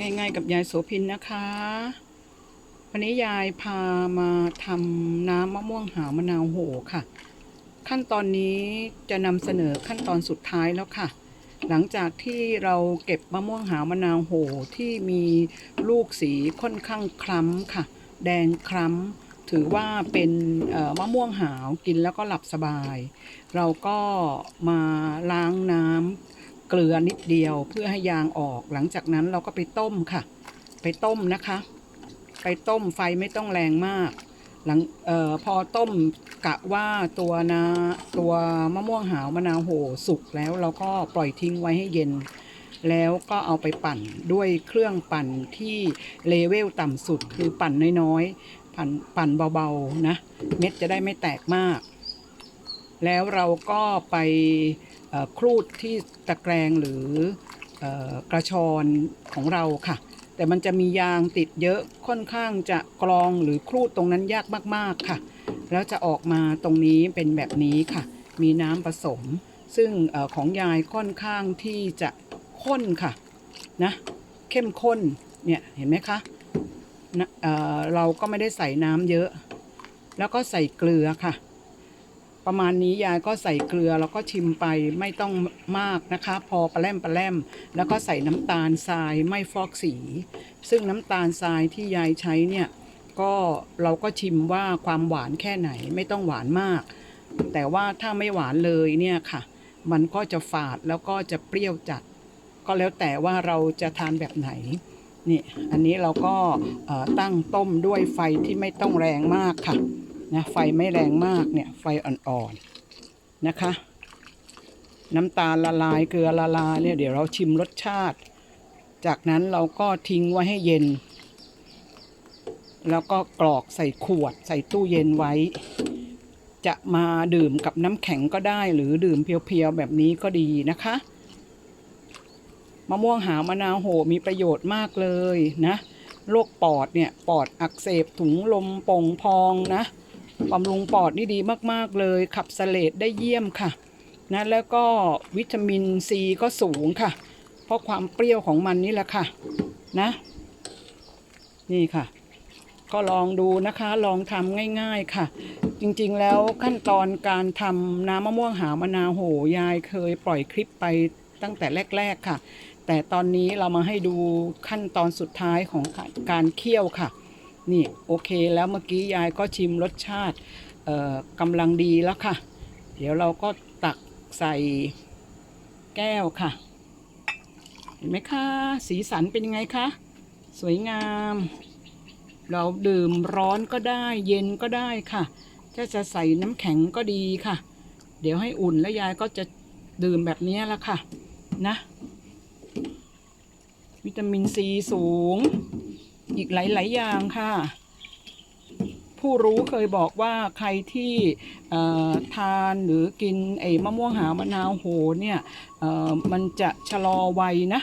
ง่าย ๆ กับยายโสพินนะคะ วันนี้ยายพามาทำน้ำมะม่วงหาวมะนาวโหค่ะ ขั้นตอนนี้จะนำเสนอขั้นตอนสุดท้ายแล้วค่ะ หลังจากที่เราเก็บมะม่วงหาวมะนาวโหที่มีลูกสีค่อนข้างคล้ำค่ะ แดงคล้ำถือว่าเป็นมะม่วงหาวกินแล้วก็หลับสบาย เราก็มาล้างน้ำ เกลือนิดเดียวเพื่อให้ยางออกหลังจากนั้นเราก็ไปต้มค่ะ ไปต้มนะคะ ไปต้มไฟไม่ต้องแรงมาก หลังออพอต้มกะว่าตัวนาตัวมะม่วงหาวมะนาวโหสุกแล้วเราก็ปล่อยทิ้งไว้ให้เย็น แล้วก็เอาไปปั่นด้วยเครื่องปั่นที่เลเวลต่ำสุดคือปั่นน้อยๆปั่นปั่นเบาๆนะ เม็ดจะได้ไม่แตกมาก แล้วเราก็ไป ครูดที่ตะแกรงหรือกระชอนของเราค่ะ แต่มันจะมียางติดเยอะค่อนข้างจะกรองหรือครูดตรงนั้นยากมากๆค่ะ แล้วจะออกมาตรงนี้เป็นแบบนี้ค่ะ มีน้ำผสม ซึ่งอของยายค่อนข้างที่จะข้นค่ะนะเข้มข้นเนี่ยเห็นไหมคะนะเเราก็ไม่ได้ใส่น้ำเยอะ แล้วก็ใส่เกลือค่ะ ประมาณนี้ยายก็ใส่เกลือแล้วก็ชิมไปไม่ต้องมากนะคะ พอปลาแรมปลาแรมแล้วก็ใส่น้ำตาลทรายไม่ฟอกสี ซึ่งน้ำตาลทรายที่ยายใช้เนี่ยก็เราก็ชิมว่าความหวานแค่ไหนไม่ต้องหวานมาก แต่ว่าถ้าไม่หวานเลยเนี่ยค่ะ มันก็จะฝาดแล้วก็จะเปรี้ยวจัด ก็แล้วแต่ว่าเราจะทานแบบไหนนี่อันนี้เราก็ตั้งต้มด้วยไฟที่ไม่ต้องแรงมากค่ะ นะไฟไม่แรงมากเนี่ยไฟอ่อนๆนะคะ น้ำตาลละลายเกลือละลายเนี่ยเดี๋ยวเราชิมรสชาติ จากนั้นเราก็ทิ้งไว้ให้เย็น แล้วก็กรอกใส่ขวด ใส่ตู้เย็นไว้ จะมาดื่มกับน้ำแข็งก็ได้ หรือดื่มเพียวๆแบบนี้ก็ดีนะคะมะม่วงหาวมะนาวโหมีประโยชน์มากเลยนะโรคปอดเนี่ย ปอดอักเสบถุงลมโป่งพองนะ บำรุงปอดนี่ดีมาก ๆ เลย ขับสเลดได้เยี่ยมค่ะนะแล้วก็วิตามินซีก็สูงค่ะ เพราะความเปรี้ยวของมันนี่แหละค่ะนะ นี่ค่ะ ก็ลองดูนะคะลองทำง่าย ๆค่ะ จริงๆแล้วขั้นตอนการทำน้ำมะม่วงหาวมะนาวโหยายเคยปล่อยคลิปไปตั้งแต่แรก ๆค่ะ แต่ตอนนี้เรามาให้ดูขั้นตอนสุดท้ายของการเคี่ยวค่ะ นี่โอเคแล้วเมื่อกี้ยายก็ชิมรสชาติกำลังดีแล้วค่ะ เดี๋ยวเราก็ตักใส่แก้วค่ะ เห็นไหมคะ สีสันเป็นยังไงคะ สวยงาม เราดื่มร้อนก็ได้ เย็นก็ได้ค่ะ ถ้าจะใส่น้ำแข็งก็ดีค่ะ เดี๋ยวให้อุ่นแล้วยายก็จะดื่มแบบนี้ละค่ะ นะ วิตามินซีสูง อีกหลาย ๆ อย่างค่ะ ผู้รู้เคยบอกว่าใครที่ทานหรือกินไอ้มะม่วงหาวมะนาวโหเนี่ยมันจะชะลอวัยนะ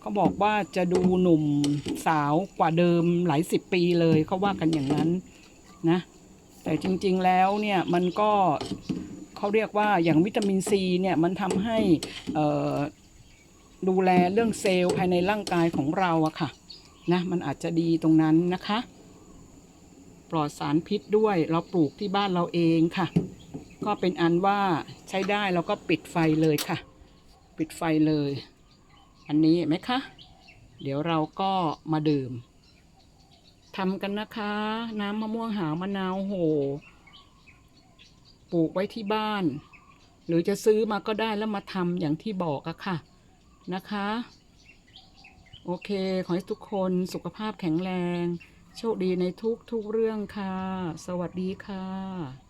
เขาบอกว่าจะดูหนุ่มสาวกว่าเดิมหลายสิบปีเลยเขาว่ากันอย่างนั้นนะแต่จริง ๆ แล้วเนี่ยมันก็เขาเรียกว่าอย่างวิตามินซีเนี่ยมันทำให้ดูแลเรื่องเซลล์ภายในร่างกายของเราอะค่ะ นะมันอาจจะดีตรงนั้นนะคะ ปลอดสารพิษด้วยเราปลูกที่บ้านเราเองค่ะ ก็เป็นอันว่าใช้ได้เราก็ปิดไฟเลยค่ะ ปิดไฟเลย อันนี้เห็นไหมคะเดี๋ยวเราก็มาดื่มทำกันนะคะ น้ำมะม่วงหาวมะนาวโหปลูกไว้ที่บ้าน หรือจะซื้อมาก็ได้แล้วมาทำอย่างที่บอกอะค่ะนะคะ โอเค ขอให้ทุกคนสุขภาพแข็งแรง โชคดีในทุกทุกๆเรื่องค่ะ สวัสดีค่ะ